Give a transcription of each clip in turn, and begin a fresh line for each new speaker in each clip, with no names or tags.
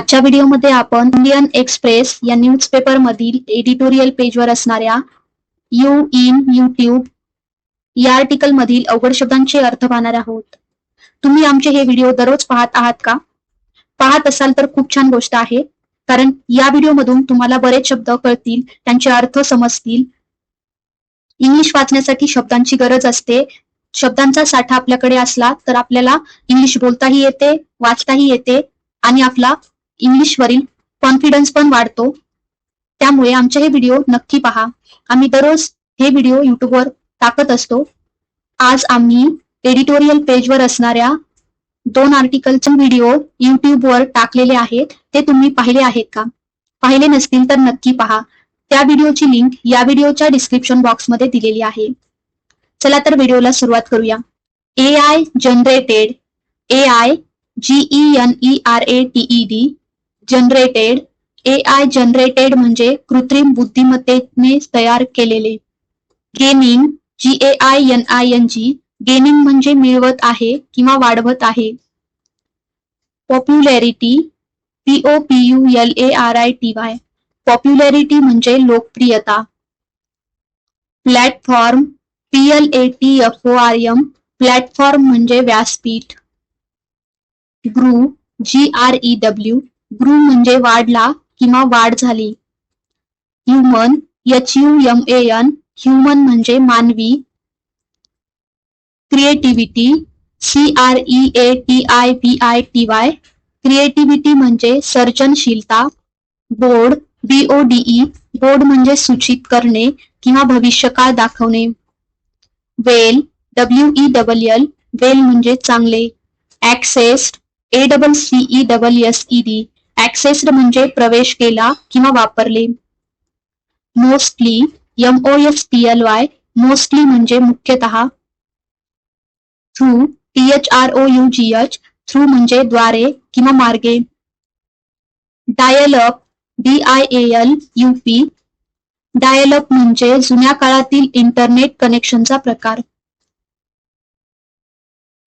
आजच्या व्हिडिओमध्ये आपण इंडियन एक्सप्रेस या न्यूजपेपर मधील एडिटोरियल पेजवर असणाऱ्या यू इन युट्यूब या आर्टिकल मधील अवघड शब्दांचे अर्थ पाहणार आहोत. तुम्ही आमचे हे व्हिडिओ दररोज पाहत आहात का? पाहत असाल तर खूप छान गोष्ट आहे. कारण या व्हिडिओमधून तुम्हाला बरेच शब्द कळतील त्यांचे अर्थ समजतील. इंग्लिश वाचण्यासाठी शब्दांची गरज असते. शब्दांचा साठा आपल्याकडे असला तर आपल्याला इंग्लिश बोलताही येते वाचताही येते आणि आपला इंग्लिशवरील कॉन्फिडन्स पण वाढतो. त्यामुळे आमचे हे व्हिडिओ नक्की पहा. आम्ही दररोज हे व्हिडिओ युट्यूबवर टाकत असतो. आज आम्ही एडिटोरियल पेजवर असणाऱ्या दोन आर्टिकलचे व्हिडिओ युट्यूबवर टाकलेले आहेत. ते तुम्ही पाहिले आहेत का? पाहिले नसतील तर नक्की पहा. त्या व्हिडिओची लिंक या व्हिडिओच्या डिस्क्रिप्शन बॉक्समध्ये दिलेली आहे. चला तर व्हिडिओला सुरुवात करूया. A I generated A I G E N E R A T E D generated A I generated म्हणजे कृत्रिम बुद्धिमत्तेने तयार केलेले. Gaining G A I N I N G gaining म्हणजे मिळवत आहे किंवा वाढवत आहे. Popularity P O P U L A R I T Y popularity म्हणजे लोकप्रियता. Platform P L A T F O R M platform म्हणजे व्यासपीठ. Grew G R E W grew म्हणजे वाढला किंवा वाढ झाली. Human H U M A N human म्हणजे मानवी. Creativity C R E A T I B I T Y creativity म्हणजे सर्जनशीलता. बोर्ड बीओडीई बोर्ड म्हणजे सूचित करणे किंवा भविष्यकाळ दाखवणे. Well W E double L well म्हणजे चांगले. Accessed A double C E double S E D accessed म्हणजे प्रवेश केला किंवा वापरले. Mostly M O S T L Y mostly म्हणजे मुख्यतः. Through T H R O U G H through म्हणजे द्वारे किंवा मार्गे. Dial up D I L U P dial up म्हणजे जुन्या काळातील इंटरनेट कनेक्शनचा प्रकार.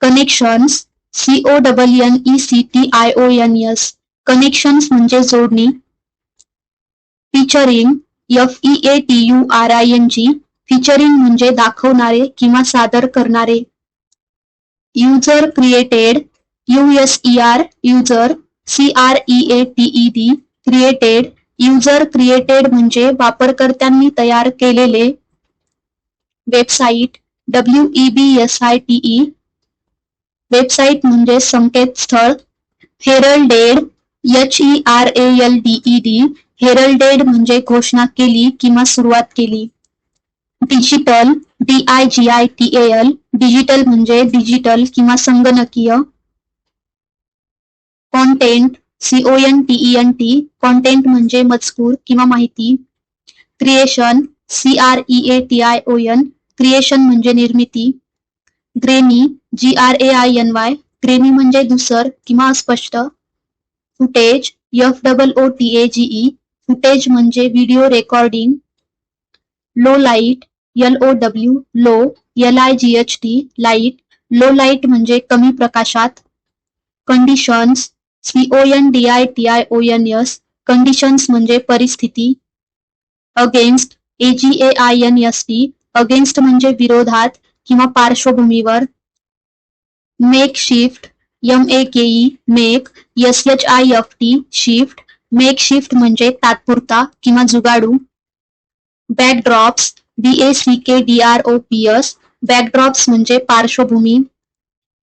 Connections C O double N E C T I O N S connections म्हणजे जोडणी. Featuring F E A T U R I N G featuring म्हणजे दाखवणारे किंवा सादर करणारे. User created U E R user C R E A T E D created user created म्हणजे वापरकर्त्यांनी तयार केलेले. Website W E B S I T E website म्हणजे संकेतस्थळ. Heralded H E R A L D E D heralded घोषणा केली किंवा सुरुवात केली. Digital D I G I T L digital digital किंवा संगणकीय. Content C O N T content म्हणजे मजकूर किंवा माहिती. Creation C R E A T I O N creation म्हणजे निर्मिती. Grainy G R A I N Y म्हणजे दुसर किंवा अस्पष्ट. Footage F double O T A G E footage video recording low light L O W low L I G H T light low म्हणजे कमी प्रकाशात conditions C O N D I T I O N S conditions म्हणजे परिस्थिती against A I N S T against म्हणजे विरोधात किंवा पार्श्वभूमीवर make shift M A K E make S H I F T shift make shift म्हणजे तात्पुरता किंवा जुगाडू. Backdrops B A C K D R O P S backdrops म्हणजे पार्श्वभूमी.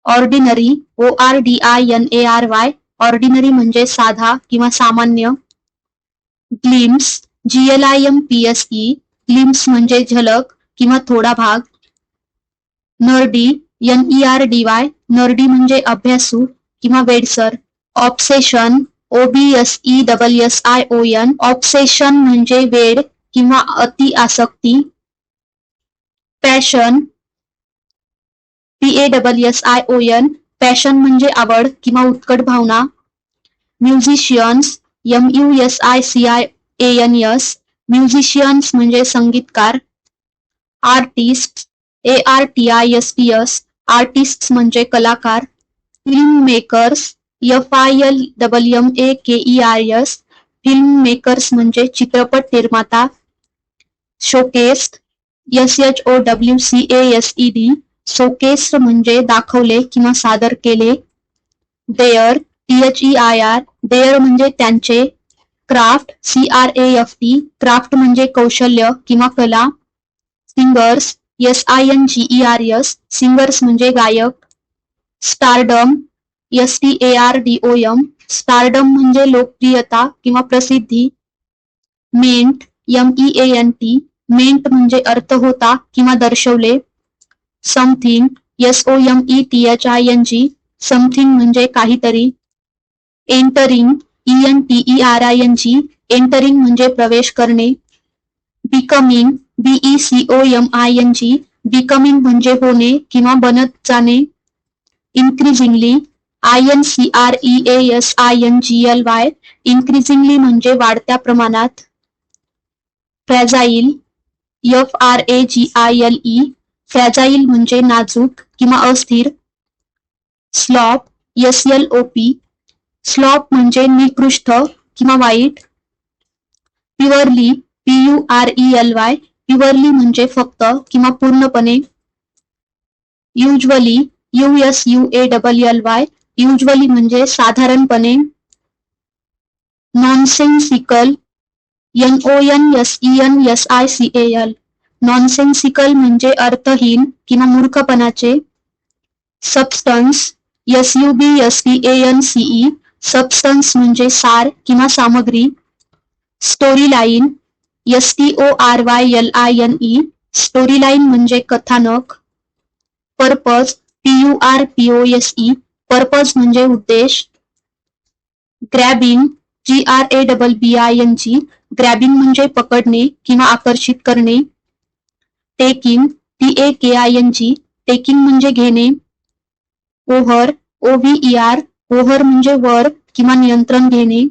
Ordinary O R D I N A R Y ordinary म्हणजे साधा किंवा सामान्य. Glimpse G L I M P S E glimpse म्हणजे झलक किंवा थोडा भाग. Nerdy N E R D Y nerdy म्हणजे अभ्यासू किंवा वेडसर. Obsession O B S E double S I O N obsession म्हणजे वेड किंवा अति आसक्ती. Passion P A double S I O N passion म्हणजे आवड किंवा उत्कट भावना. Musicians M U S I C I A N S musicians म्हणजे संगीतकार. Artist A R T I S P S artist म्हणजे कलाकार. Film makers F I L double M A K E R S film makers म्हणजे चित्रपट निर्माता showcased S H O W C S E D showcase म्हणजे दाखवले किंवा सादर केले. Their T H E I R their म्हणजे त्यांचे. Craft C R A F T craft म्हणजे कौशल्य किंवा कला. Singers S I N G E R S singers गायक. Stardom S T A R D O M stardom लोकप्रियता किंवा प्रसिद्धी. Meant M E N T meant म्हणजे अर्थ होता किंवा दर्शवले. Something S O M E T H I N G something entering E N T E R I N G entering प्रवेश करणे. Becoming B E C O M I N G becoming होणे किंवा बनत जाणे. Increasingly I N C R E S I N G L Y increasingly म्हणजे वाढत्या प्रमाणात fragile F R A G I L E fragile म्हणजे नाजूक किंवा अस्थिर slop S L O P slop म्हणजे निकृष्ट किंवा वाईट purely P U R E L Y purely म्हणजे फक्त किंवा पूर्णपणे usually U S U A double L Y usually म्हणजे साधारणपणे nonsensical N O N S E N S I C A L nonsensical म्हणजे अर्थहीन किंवा मूर्खपणाचे. Substance S U B S T A N C E substance म्हणजे सार किंवा सामग्री. Story line S T O R Y L I N E story line म्हणजे कथानक. Purpose P U R P O S E purpose म्हणजे उद्देश. Grabbing G R A double B I N G grabbing म्हणजे पकडणे किंवा आकर्षित करणे. Taking T A K I N G taking म्हणजे घेणे. Over O V E R over म्हणजे वर किंवा नियंत्रण घेणे.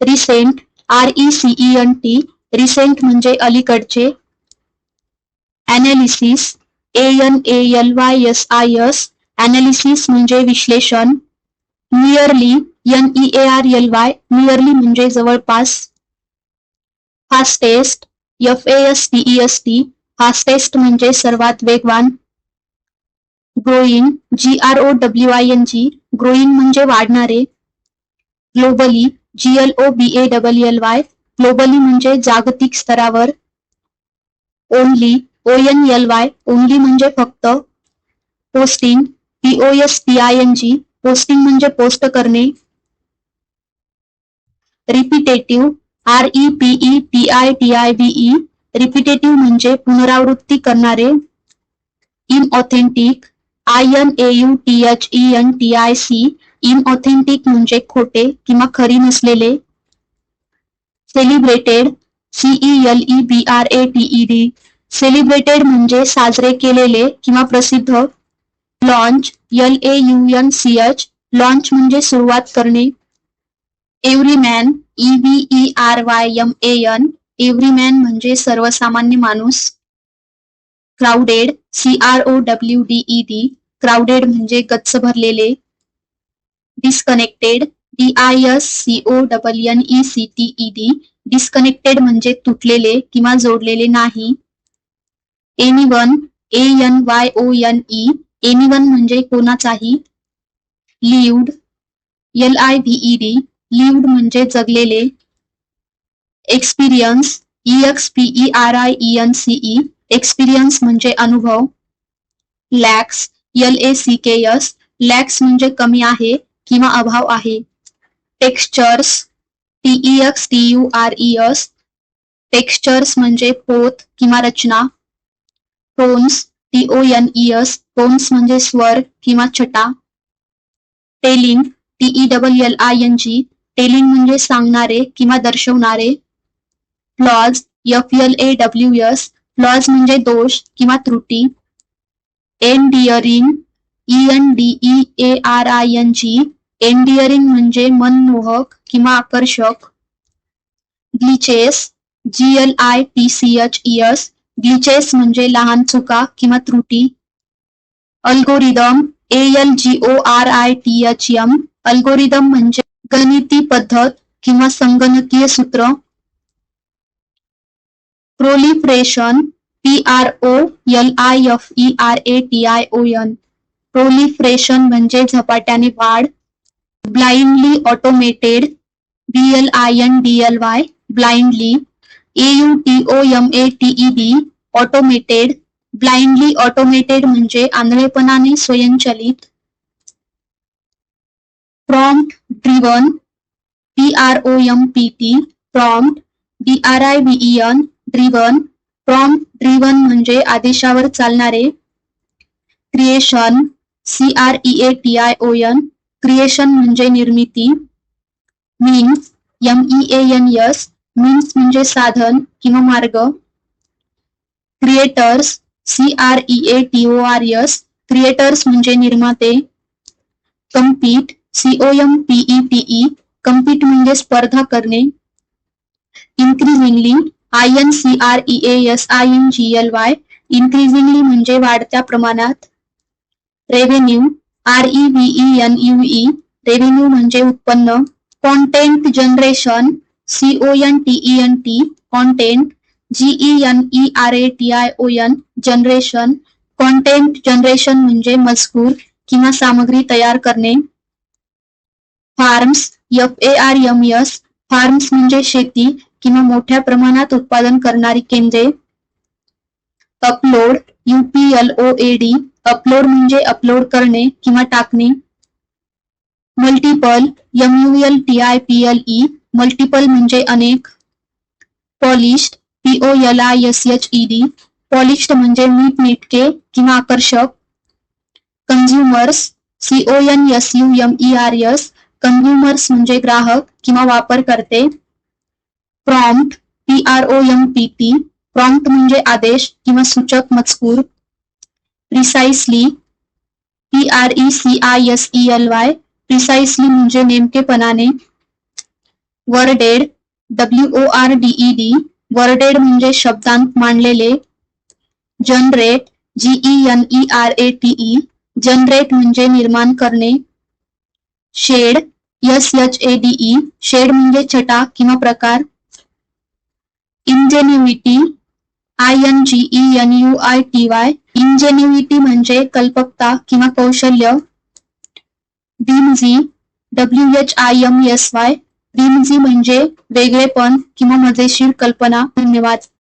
Recent R E C E N T recent म्हणजे अलीकडचे. Analysis A N A L Y S I S analysis म्हणजे विश्लेषण. Nearly N E A R L Y nearly म्हणजे जवळपास. Fastest F A S T E S T fastest म्हणजे सर्वात वेगवान. Growing G R O W I N G growing म्हणजे वाढणारे. Globally G L O B A double L Y globally म्हणजे जागतिक स्तरावर. Only O N L Y only म्हणजे फक्त. Posting P O S O G posting म्हणजे post करणे. Repetitive R E P E T I T I B E repetitive म्हणजे पुनरावृत्ती करणारे. Inauthentic I N A U T H E N T I C inauthentic म्हणजे खोटे किंवा खरी नसलेले. Celebrated C E L E B R A T E D celebrated म्हणजे साजरे केलेले किंवा प्रसिद्ध. Launch L A U N C H launch म्हणजे सुरुवात करणे. Everyman E V E R Y M A N everyman म्हणजे सर्वसामान्य माणूस. Crowded C R O W D E D crowded म्हणजे गच्च भरलेले. Disconnected D I S C O double N E C T E D disconnected म्हणजे तुटलेले किंवा जोडलेले नाही. Anyone A N Y O N E anyone म्हणजे कोणाचाही. Lived L I V E D lived म्हणजे जगलेले. Experience E X P E R I E N C E experience म्हणजे अनुभव. Lacks L A C K S lacks म्हणजे कमी आहे किंवा अभाव आहे. Textures T E X T U R E S textures म्हणजे पोत किंवा रचना. Tones T O N E S tones म्हणजे स्वर किंवा छटा. Telling T E double L I N G telling म्हणजे सांगणारे किंवा दर्शवणारे. Flaws F L A W S flaws म्हणजे दोष किंवा त्रुटी. Endearing E N D E A R I N G endearing म्हणजे मनमोहक किंवा आकर्षक. Glitches G L I T C H E S glitches म्हणजे लहान चुका किंवा त्रुटी. Algorithm A L G O R I T H M algorithm म्हणजे गणिती पद्धत किंवा संगणकीय सूत्र. Proliferation P R O L I F E R A T I O N proliferation म्हणजे झपाट्याने वाढ. Blindly automated B L I N D L Y blindly A T automated blindly automated म्हणजे आंधळेपणाने स्वयंचलित prompt driven P R O M P T prompt D R I V N driven prompt driven म्हणजे आदेशावर चालणारे creation C R E A T I O N creation म्हणजे निर्मिती means M E N S means म्हणजे साधन किंवा मार्ग. Creators C R E A T O R S creators म्हणजे निर्माते. Compete C O M P E T E compete म्हणजे स्पर्धा करणे. Increasingly I N C R E A S I N G L Y increasingly म्हणजे वाढत्या प्रमाणात. Revenue R E V E N U E revenue म्हणजे उत्पन्न. Content generation C O N T E N T content G E N E R A T I O N generation content generation म्हणजे मजकूर किंवा सामग्री तयार करणे. Farms F A R M S farms म्हणजे शेती किंवा मोठ्या प्रमाणात उत्पादन करणारी केंद्रे. Upload U P L O A D upload म्हणजे अपलोड करणे किंवा टाकणे. Multiple M U L T I P L E multiple म्हणजे अनेक. Polished P O L I S H E D polished म्हणजे नीटनेटके किंवा आकर्षक. Consumers C O N S U M E R S म्हणजे ग्राहक वापरकर्ते. Prompt P R O M P T prompt म्हणजे आदेश किंवा सूचक मजकूर. Precisely P R E C I S E L Y precisely म्हणजे नेमकेपणाने. Worded W O R D D worded म्हणजे शब्दांत मांडलेले generate G E N E R A T E generate म्हणजे निर्माण करणे shade S H A D E shade म्हणजे छटा किंवा प्रकार ingenuity I N G E N U I T Y ingenuity म्हणजे कल्पकता किंवा कौशल्य whimsy W H I M S Y whimsy म्हणजे वेगळेपण किंवा मजेशीर कल्पना. धन्यवाद.